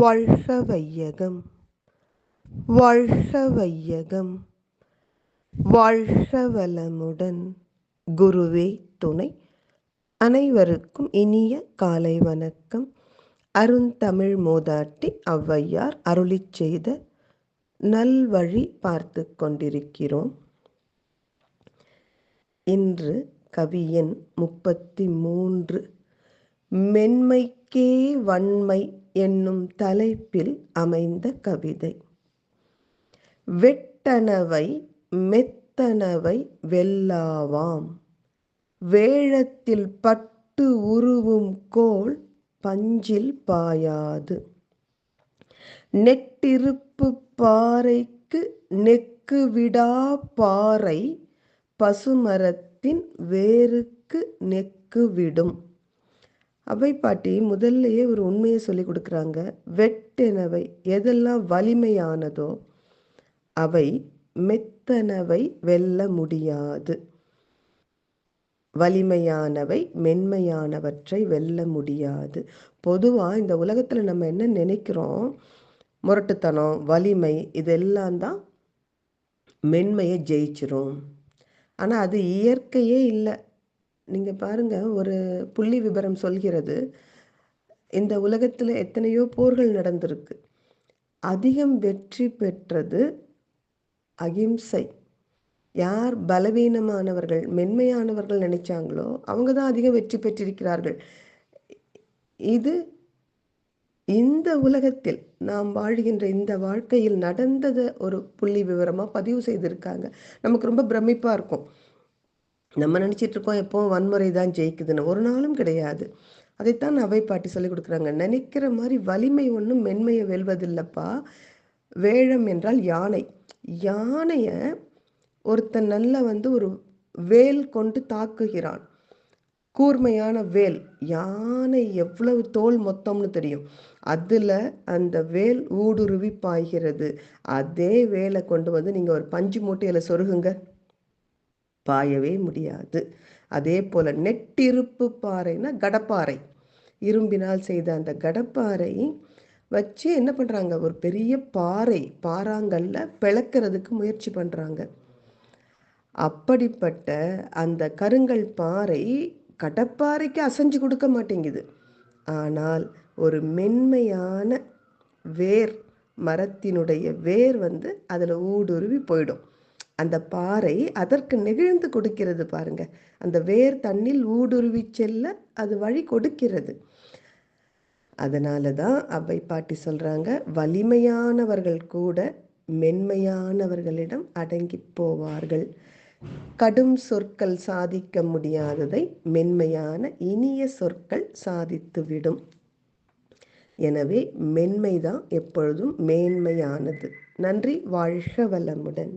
வாழ்க வையகம். வாழ்க வையகம். வாழ்க வளமுடன். குருவே துணை. அனைவருக்கும் இனிய காலை வணக்கம். அருந்தமிழ் மோதாட்டி ஔவையார் அருளிச் செய்த நல்வழி பார்த்து கொண்டிருக்கிறோம். இன்று கவியன் முப்பத்தி மூன்று மென்மைக்கே வன்மை என்னும் தலைப்பில் அமைந்த கவிதை. வெட்டனவை மெத்தனவை வெல்லாவாம். வேழத்தில் பட்டு உருவும் கோள் பஞ்சில் பாயாது. நெட்டிருப்பு பாறைக்கு நெக்கு விடா பாறை பசுமரத்தின் வேருக்கு நெக்கு விடும். அவை பாட்டி முதல்லையே ஒரு உண்மையை சொல்லி கொடுக்குறாங்க. வெட்டெனவை எதெல்லாம் வலிமையானதோ அவை மெத்தனவை வெல்ல முடியாது. வலிமையானவை மென்மையானவற்றை வெல்ல முடியாது. பொதுவாக இந்த உலகத்தில் நம்ம என்ன நினைக்கிறோம்? முரட்டுத்தனம் வலிமை இதெல்லாம் தான் மென்மையை ஜெயிச்சிரும். ஆனால் அது இயற்கையே இல்லை. நீங்கள் பாருங்கள் ஒரு புள்ளி விபரம் சொல்கிறது இந்த உலகத்தில் எத்தனையோ போர்கள் நடந்திருக்கு. அதிகம் வெற்றி பெற்றது அகிம்சை. யார் பலவீனமானவர்கள் மென்மையானவர்கள் நினைச்சாங்களோ அவங்க தான் அதிகம் வெற்றி பெற்றிருக்கிறார்கள். இது இந்த உலகத்தில் நாம் வாழ்கின்ற இந்த வாழ்க்கையில் நடந்ததை ஒரு புள்ளி விவரமாக பதிவு செய்திருக்காங்க. நமக்கு ரொம்ப பிரமிப்பாக இருக்கும். நம்ம நினச்சிட்டு இருக்கோம் எப்போ வன்முறை தான் ஜெயிக்குதுன்னு. ஒரு நாளும் கிடையாது. அதைத்தான் அவை பாட்டி சொல்லி கொடுக்குறாங்க. நினைக்கிற மாதிரி வலிமை ஒன்றும் மென்மையை வெல்வதில்லைப்பா. வேழம் என்றால் யானை. யானையை ஒருத்தன் நல்லா வந்து ஒரு வேல் கொண்டு தாக்குகிறான். கூர்மையான வேல். யானை எவ்வளவு தோல் மொத்தம்னு தெரியும். அதில் அந்த வேல் ஊடுருவி பாய்கிறது. அதே வேலை கொண்டு வந்து நீங்கள் ஒரு பஞ்சு மூட்டையில் சொருகுங்க. பாயவே முடியாது. அதே போல் நெட்டிருப்பு பாறைன்னா கடப்பாறை. இரும்பினால் செய்த அந்த கடப்பாறை வச்சு என்ன பண்ணுறாங்க ஒரு பெரிய பாறை பாறாங்கல்ல பிளக்கிறதுக்கு முயற்சி பண்ணுறாங்க அப்படிப்பட்ட அந்த கருங்கல் பாறை கடப்பாறைக்கு அசைஞ்சு கொடுக்க மாட்டேங்குது. ஆனால் ஒரு மென்மையான வேர் மரத்தினுடைய வேர் வந்து அதில் ஊடுருவி போயிடும். அந்த பாறை அதற்கு நெகிழ்ந்து கொடுக்கிறது பாருங்க. அந்த வேர் தண்ணில் ஊடுருவி செல்ல அது வழி கொடுக்கிறது. அதனால தான் அவை பாட்டி சொல்கிறாங்க வலிமையானவர்கள் கூட மென்மையானவர்களிடம் அடங்கி போவார்கள். கடும் சொற்கள் சாதிக்க முடியாததை மென்மையான இனிய சொற்கள் சாதித்துவிடும் எனவே மென்மைதான் எப்பொழுதும் மேன்மையானது. நன்றி வாழ்க வளமுடன்.